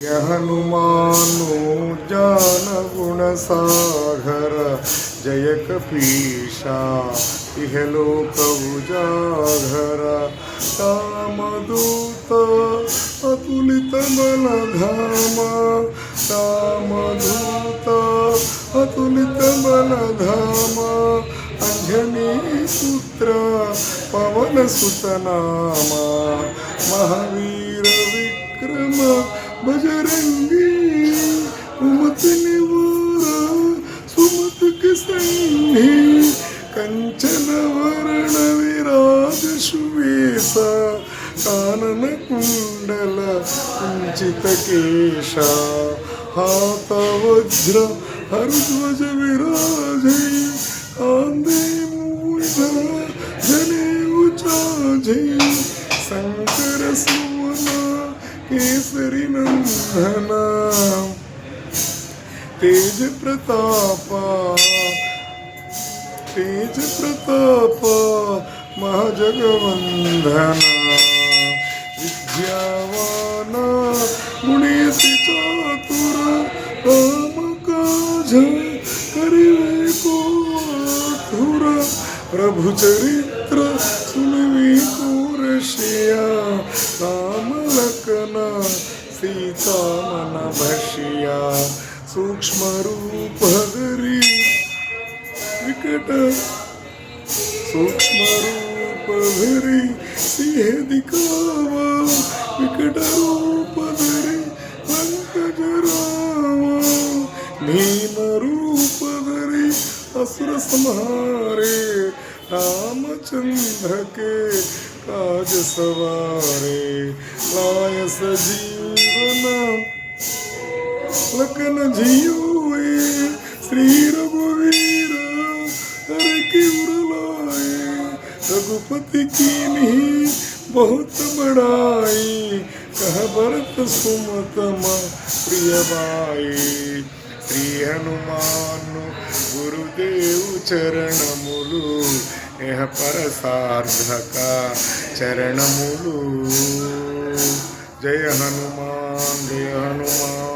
జయ హనుమాను జాన గుణ సాగర జయ కపీశ ఇహలోక ఉజాగర రామదూత అతులిత బలధామ రామదూత कंचन वर्ण विराज सुवेशा कानन कुंडल कुंचित केशा हाथ वज्र हरध्वज विराजे आंधे जने उचाजे शंकर सुवना केसरी, नंदन तेज प्रताप श्रीज प्रताप महाजगवंधना विद्यावाना गुणेसिता तुरा रामकाज करिवे कोथुरा प्रभुचरित्र सुनवी कोरशिया रामलकना सीता मन भशिया सूक्ष्मरूपधरी सूक्ष्म रूप धरी सिंह दिखावा विकट रूप धरी लंक जरावा भीम रूप धरी असुर संहारे रामचंद्र के काज सवारे लाय सजीवन लखन जियोए। रघुपति की नहीं बहुत बड़ाई कह भरत सुमत प्रिय बाई శ్రీ హనుమాను గురుదేవు చరణములు ఇహ పరసార్థక చరణములు జయ హనుమాన్ జయ హనుమాన్